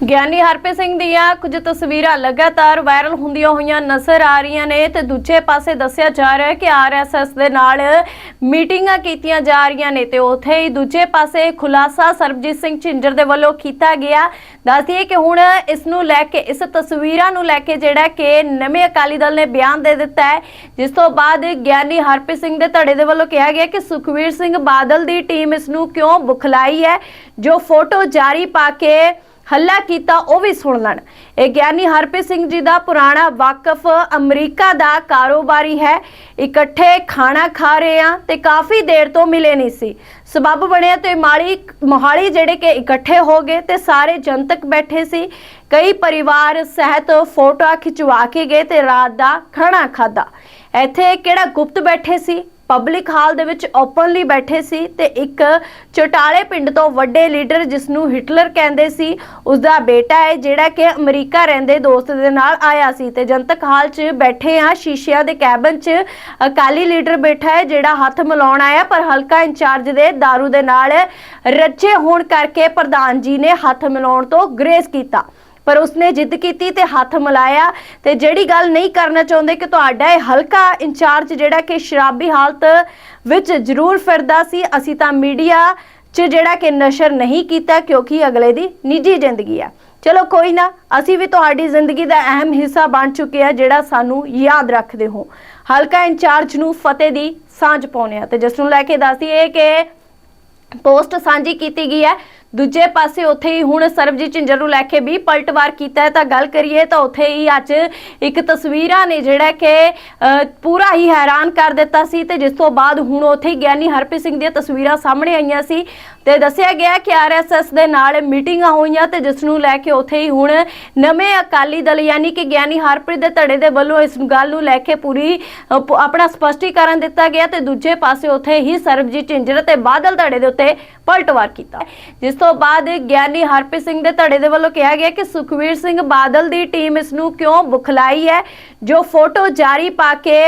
ਗਿਆਨੀ ਹਰਪ੍ਰੀਤ ਸਿੰਘ ਦੀਆਂ ਕੁਝ ਤਸਵੀਰਾਂ ਲਗਾਤਾਰ ਵਾਇਰਲ ਹੁੰਦੀਆਂ ਹੋਈਆਂ ਨਜ਼ਰ ਆ ਰਹੀਆਂ ਨੇ ਤੇ ਦੂਜੇ ਪਾਸੇ ਦੱਸਿਆ ਜਾ ਰਿਹਾ ਹੈ ਕਿ ਆਰਐਸਐਸ ਦੇ ਨਾਲ ਮੀਟਿੰਗਾਂ ਕੀਤੀਆਂ ਜਾ ਰਹੀਆਂ ਨੇ ਤੇ ਉੱਥੇ ਹੀ ਦੂਜੇ ਪਾਸੇ ਖੁਲਾਸਾ ਸਰਬਜੀਤ ਸਿੰਘ ਝਿੰਜਰ ਦੇ ਵੱਲੋਂ ਕੀਤਾ ਗਿਆ। ਦੱਸਦੀਏ ਕਿ ਹੁਣ ਇਸ ਨੂੰ ਲੈ ਕੇ, ਇਸ ਤਸਵੀਰਾਂ ਨੂੰ ਲੈ ਕੇ ਜਿਹੜਾ ਕਿ ਨਵੇਂ ਅਕਾਲੀ ਦਲ ਨੇ ਬਿਆਨ ਦੇ ਦਿੱਤਾ ਹੈ, ਜਿਸ ਤੋਂ ਬਾਅਦ ਗਿਆਨੀ ਹਰਪ੍ਰੀਤ ਸਿੰਘ ਦੇ ਧੜੇ ਦੇ ਵੱਲੋਂ ਕਿਹਾ ਗਿਆ ਕਿ ਸੁਖਵੀਰ ਸਿੰਘ ਬਾਦਲ ਦੀ ਟੀਮ ਇਸ ਨੂੰ ਕਿਉਂ ਬੁਖਲਾਈ ਹੈ, ਜੋ ਫੋਟੋ ਜਾਰੀ ਪਾ ਕੇ ਹੱਲਾ ਕੀਤਾ, ਉਹ ਵੀ ਸੁਣ ਲੈਣ। ਇਹ ਗਿਆਨੀ ਹਰਪ੍ਰੀਤ ਸਿੰਘ ਜੀ ਦਾ ਪੁਰਾਣਾ ਵਾਕਫ ਅਮਰੀਕਾ ਦਾ ਕਾਰੋਬਾਰੀ ਹੈ। ਇਕੱਠੇ ਖਾਣਾ ਖਾ ਰਹੇ ਆ ਤੇ ਕਾਫੀ ਦੇਰ ਤੋਂ ਮਿਲੇ ਨਹੀਂ ਸੀ। ਸਬੱਬ ਬਣਿਆ ਤੇ ਮਾਲੀ, ਮੋਹਾਲੀ ਜਿਹੜੇ ਕਿ ਇਕੱਠੇ ਹੋ ਗਏ ਤੇ ਸਾਰੇ ਜਨਤਕ ਬੈਠੇ ਸੀ। ਕਈ ਪਰਿਵਾਰ ਸਹਿਤ ਫੋਟੋਆਂ ਖਿਚਵਾ ਕੇ ਗਏ ਤੇ ਰਾਤ ਦਾ ਖਾਣਾ ਖਾਦਾ ਇੱਥੇ ਕਿਹੜਾ ਗੁਪਤ ਬੈਠੇ ਸੀ? ਪਬਲਿਕ ਹਾਲ ਦੇ ਵਿੱਚ ਓਪਨਲੀ ਬੈਠੇ ਸੀ ਤੇ ਇੱਕ ਚਟਾਲੇ ਪਿੰਡ ਤੋਂ ਵੱਡੇ ਲੀਡਰ ਜਿਸ ਨੂੰ ਹਿਟਲਰ ਕਹਿੰਦੇ ਸੀ ਉਸ ਦਾ ਬੇਟਾ ਹੈ ਜਿਹੜਾ ਕਿ ਅਮਰੀਕਾ ਰਹਿੰਦੇ ਦੋਸਤ ਦੇ ਨਾਲ ਆਇਆ ਸੀ ਤੇ ਜਨਤਕ ਹਾਲ 'ਚ ਬੈਠੇ ਆ ਸ਼ੀਸ਼ਿਆਂ ਦੇ ਕੈਬਨ 'ਚ ਅਕਾਲੀ ਲੀਡਰ ਬੈਠਾ ਹੈ ਜਿਹੜਾ ਹੱਥ ਮਿਲਾਉਣ ਆਇਆ, ਪਰ ਹਲਕਾ ਇੰਚਾਰਜ ਦੇ दारू ਦੇ ਨਾਲ ਰੱਜੇ ਹੋਣ ਕਰਕੇ ਪ੍ਰਧਾਨ ਜੀ ਨੇ ਹੱਥ ਮਿਲਾਉਣ ਤੋਂ ਗ੍ਰੇਸ ਕੀਤਾ। ਪਰ ਉਸਨੇ ਜਿੱਦ ਕੀਤੀ ਤੇ ਹੱਥ ਮਿਲਾਇਆ ਤੇ ਜਿਹੜੀ ਗੱਲ ਨਹੀਂ ਕਰਨਾ ਚਾਹੁੰਦੇ ਕਿ ਤੁਹਾਡਾ ਇਹ ਹਲਕਾ ਇੰਚਾਰਜ ਜਿਹੜਾ ਕਿ ਸ਼ਰਾਬੀ ਹਾਲਤ ਵਿੱਚ ਜ਼ਰੂਰ ਫਿਰਦਾ ਸੀ, ਅਸੀਂ ਤਾਂ ਮੀਡੀਆ 'ਚ ਜਿਹੜਾ ਕਿ ਨਸ਼ਰ ਨਹੀਂ ਕੀਤਾ ਕਿਉਂਕਿ ਅਗਲੇ ਦੀ ਨਿੱਜੀ ਜ਼ਿੰਦਗੀ ਆ। ਚਲੋ ਕੋਈ ਨਾ, ਅਸੀਂ ਵੀ ਤੁਹਾਡੀ ਜ਼ਿੰਦਗੀ ਦਾ ਅਹਿਮ ਹਿੱਸਾ ਬਣ ਚੁੱਕੇ ਆ ਜਿਹੜਾ ਸਾਨੂੰ ਯਾਦ ਰੱਖਦੇ ਹੋ। ਹਲਕਾ ਇੰਚਾਰਜ ਨੂੰ ਫਤਿਹ ਦੀ ਸਾਂਝ ਪਾਉਣੇ ਆ ਤੇ ਜਿਸ ਨੂੰ ਲੈ ਕੇ ਦੱਸਦੀਏ ਕਿ ਪੋਸਟ ਸਾਂਝੀ ਕੀਤੀ ਗਈ ਹੈ ਦੂਜੇ ਪਾਸੇ ਉੱਥੇ ਹੀ ਹੁਣ ਸਰਬਜੀਤ ਝਿੰਜਰ ਨੂੰ ਲੈ ਕੇ ਵੀ ਪਲਟਵਾਰ ਕੀਤਾ ਹੈ। ਤਾਂ ਗੱਲ ਕਰੀਏ ਤਾਂ ਉੱਥੇ ਹੀ ਅੱਜ ਇੱਕ ਤਸਵੀਰਾਂ ਨੇ ਜਿਹੜਾ ਕਿ ਪੂਰਾ ਹੀ ਹੈਰਾਨ ਕਰ ਦਿੱਤਾ ਸੀ ਤੇ ਜਿਸ ਤੋਂ ਬਾਅਦ ਹੁਣ ਉੱਥੇ ਹੀ ਗਿਆਨੀ ਹਰਪ੍ਰੀਤ ਸਿੰਘ ਦੀਆਂ ਤਸਵੀਰਾਂ ਸਾਹਮਣੇ ਆਈਆਂ ਸੀ ਤੇ ਦੱਸਿਆ ਗਿਆ ਕਿ ਆਰਐਸਐਸ ਦੇ ਨਾਲ ਮੀਟਿੰਗਾਂ ਹੋਈਆਂ ਤੇ ਜਿਸ ਨੂੰ ਲੈ ਕੇ ਉੱਥੇ ਹੀ ਹੁਣ ਨਵੇਂ ਅਕਾਲੀ ਦਲ ਯਾਨੀ ਕਿ ਗਿਆਨੀ ਹਰਪ੍ਰੀਤ ਦੇ ਧੜੇ ਦੇ ਵੱਲੋਂ ਇਸ ਗੱਲ ਨੂੰ ਲੈ ਕੇ ਪੂਰੀ ਆਪਣਾ ਸਪਸ਼ਟੀਕਰਨ ਦਿੱਤਾ ਗਿਆ ਤੇ ਦੂਜੇ ਪਾਸੇ ਉੱਥੇ ਹੀ ਸਰਬਜੀਤ ਝਿੰਜਰ ਤੇ ਬਾਦਲ ਧੜੇ ਦੇ ਉੱਤੇ ਪਲਟਵਾਰ ਕੀਤਾ। ਜਿਸ ਤੋਂ ਬਾਅਦ ਗਿਆਨੀ ਹਰਪ੍ਰੀਤ ਸਿੰਘ ਦੇ ਧੜੇ ਦੇ ਵੱਲੋਂ ਕਿਹਾ ਗਿਆ ਕਿ ਸੁਖਵੀਰ ਸਿੰਘ ਬਾਦਲ ਦੀ ਟੀਮ ਇਸ ਨੂੰ ਕਿਉਂ ਬੁਖਲਾਈ ਹੈ? ਜੋ ਫੋਟੋ ਜਾਰੀ ਪਾ ਕੇ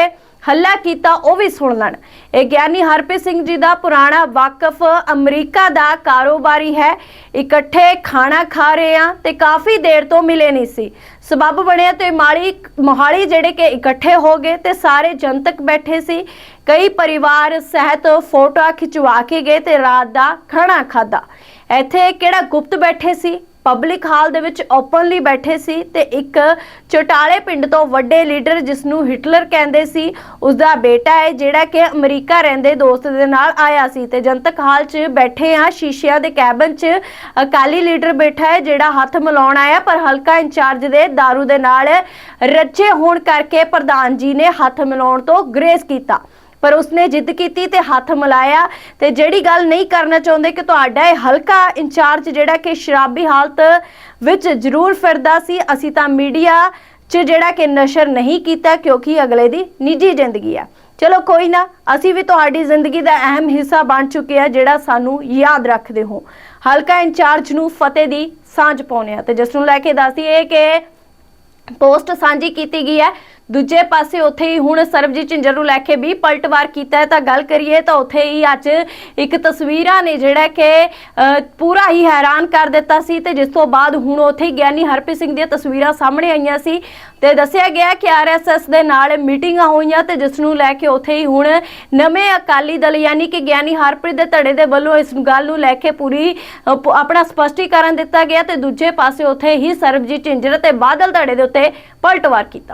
ਹੱਲਾ ਕੀਤਾ, ਉਹ ਵੀ ਸੁਣ ਲੈਣ। ਇਹ ਗਿਆਨੀ ਹਰਪ੍ਰੀਤ ਸਿੰਘ ਜੀ ਦਾ ਪੁਰਾਣਾ ਵਾਕਫ ਅਮਰੀਕਾ ਦਾ ਕਾਰੋਬਾਰੀ ਹੈ। ਇਕੱਠੇ ਖਾਣਾ ਖਾ ਰਹੇ ਆ ਤੇ ਕਾਫੀ ਦੇਰ ਤੋਂ ਮਿਲੇ ਨਹੀਂ ਸੀ। ਸਬੱਬ ਬਣਿਆ ਤੇ ਮਾਲੀ ਮੋਹਾਲੀ ਜਿਹੜੇ ਕਿ ਇਕੱਠੇ ਹੋ ਗਏ ਤੇ ਸਾਰੇ ਜਨਤਕ ਬੈਠੇ ਸੀ। ਕਈ ਪਰਿਵਾਰ ਸਹਿਤ ਫੋਟੋਆਂ ਖਿਚਵਾ ਕੇ ਗਏ ਤੇ ਰਾਤ ਦਾ ਖਾਣਾ ਖਾਦਾ ਇੱਥੇ ਕਿਹੜਾ ਗੁਪਤ ਬੈਠੇ ਸੀ? ਪਬਲਿਕ ਹਾਲ ਦੇ ਵਿੱਚ ਓਪਨਲੀ ਬੈਠੇ ਸੀ ਤੇ ਇੱਕ ਚਟਾਲੇ ਪਿੰਡ ਤੋਂ ਵੱਡੇ ਲੀਡਰ ਜਿਸ ਨੂੰ ਹਿਟਲਰ ਕਹਿੰਦੇ ਸੀ ਉਸ ਦਾ ਬੇਟਾ ਹੈ ਜਿਹੜਾ ਕਿ ਅਮਰੀਕਾ ਰਹਿੰਦੇ ਦੋਸਤ ਦੇ ਨਾਲ ਆਇਆ ਸੀ ਤੇ ਜਨਤਕ ਹਾਲ 'ਚ ਬੈਠੇ ਆ ਸ਼ੀਸ਼ਿਆਂ ਦੇ ਕੈਬਨ 'ਚ ਅਕਾਲੀ ਲੀਡਰ ਬੈਠਾ ਹੈ ਜਿਹੜਾ ਹੱਥ ਮਿਲਾਉਣ ਆਇਆ, ਪਰ ਹਲਕਾ ਇੰਚਾਰਜ ਦੇ दारू ਦੇ ਨਾਲ ਰੱਜੇ ਹੋਣ ਕਰਕੇ ਪ੍ਰਧਾਨ ਜੀ ਨੇ ਹੱਥ ਮਿਲਾਉਣ ਤੋਂ ਗ੍ਰੇਸ ਕੀਤਾ। ਪਰ ਉਸਨੇ ਜਿੱਦ ਕੀਤੀ ਤੇ ਹੱਥ ਮਿਲਾਇਆ ਤੇ ਜਿਹੜੀ ਗੱਲ ਨਹੀਂ ਕਰਨਾ ਚਾਹੁੰਦੇ ਕਿ ਤੁਹਾਡਾ ਇਹ ਹਲਕਾ ਇੰਚਾਰਜ ਜਿਹੜਾ ਕਿ ਸ਼ਰਾਬੀ ਹਾਲਤ ਵਿੱਚ ਜ਼ਰੂਰ ਫਿਰਦਾ ਸੀ, ਅਸੀਂ ਤਾਂ ਮੀਡੀਆ 'ਚ ਜਿਹੜਾ ਕਿ ਨਸ਼ਰ ਨਹੀਂ ਕੀਤਾ ਕਿਉਂਕਿ ਅਗਲੇ ਦੀ ਨਿੱਜੀ ਜ਼ਿੰਦਗੀ ਆ। ਚਲੋ ਕੋਈ ਨਾ, ਅਸੀਂ ਵੀ ਤੁਹਾਡੀ ਜ਼ਿੰਦਗੀ ਦਾ ਅਹਿਮ ਹਿੱਸਾ ਬਣ ਚੁੱਕੇ ਆ ਜਿਹੜਾ ਸਾਨੂੰ ਯਾਦ ਰੱਖਦੇ ਹੋ। ਹਲਕਾ ਇੰਚਾਰਜ ਨੂੰ ਫਤਿਹ ਦੀ ਸਾਂਝ ਪਾਉਣੇ ਆ ਤੇ ਜਿਸ ਨੂੰ ਲੈ ਕੇ ਦੱਸਦੀਏ ਕਿ ਪੋਸਟ ਸਾਂਝੀ ਕੀਤੀ ਗਈ ਹੈ। ਦੂਜੇ ਪਾਸੇ ਉੱਥੇ ਹੀ ਹੁਣ ਸਰਬਜੀਤ ਝਿੰਜਰ ਨੂੰ ਲੈ ਕੇ ਵੀ ਪਲਟਵਾਰ ਕੀਤਾ ਹੈ। ਤਾਂ ਗੱਲ ਕਰੀਏ ਤਾਂ ਉੱਥੇ ਹੀ ਅੱਜ ਇੱਕ ਤਸਵੀਰਾਂ ਨੇ ਜਿਹੜਾ ਕਿ ਪੂਰਾ ਹੀ ਹੈਰਾਨ ਕਰ ਦਿੱਤਾ ਸੀ ਤੇ ਜਿਸ ਤੋਂ ਬਾਅਦ ਹੁਣ ਉੱਥੇ ਹੀ ਗਿਆਨੀ ਹਰਪ੍ਰੀਤ ਸਿੰਘ ਦੀਆਂ ਤਸਵੀਰਾਂ ਸਾਹਮਣੇ ਆਈਆਂ ਸੀ ਤੇ ਦੱਸਿਆ ਗਿਆ ਕਿ ਆਰਐਸਐਸ ਦੇ ਨਾਲ ਮੀਟਿੰਗਾਂ ਹੋਈਆਂ ਤੇ ਜਿਸ ਨੂੰ ਲੈ ਕੇ ਉੱਥੇ ਹੀ ਹੁਣ ਨਵੇਂ ਅਕਾਲੀ ਦਲ ਯਾਨੀ ਕਿ ਗਿਆਨੀ ਹਰਪ੍ਰੀਤ ਦੇ ਧੜੇ ਦੇ ਵੱਲੋਂ ਇਸ ਗੱਲ ਨੂੰ ਲੈ ਕੇ ਪੂਰੀ ਆਪਣਾ ਸਪਸ਼ਟੀਕਰਨ ਦਿੱਤਾ ਗਿਆ ਤੇ ਦੂਜੇ ਪਾਸੇ ਉੱਥੇ ਹੀ ਸਰਬਜੀਤ ਝਿੰਜਰ ਤੇ ਬਾਦਲ ਧੜੇ ਦੇ ਉੱਤੇ ਪਲਟਵਾਰ ਕੀਤਾ।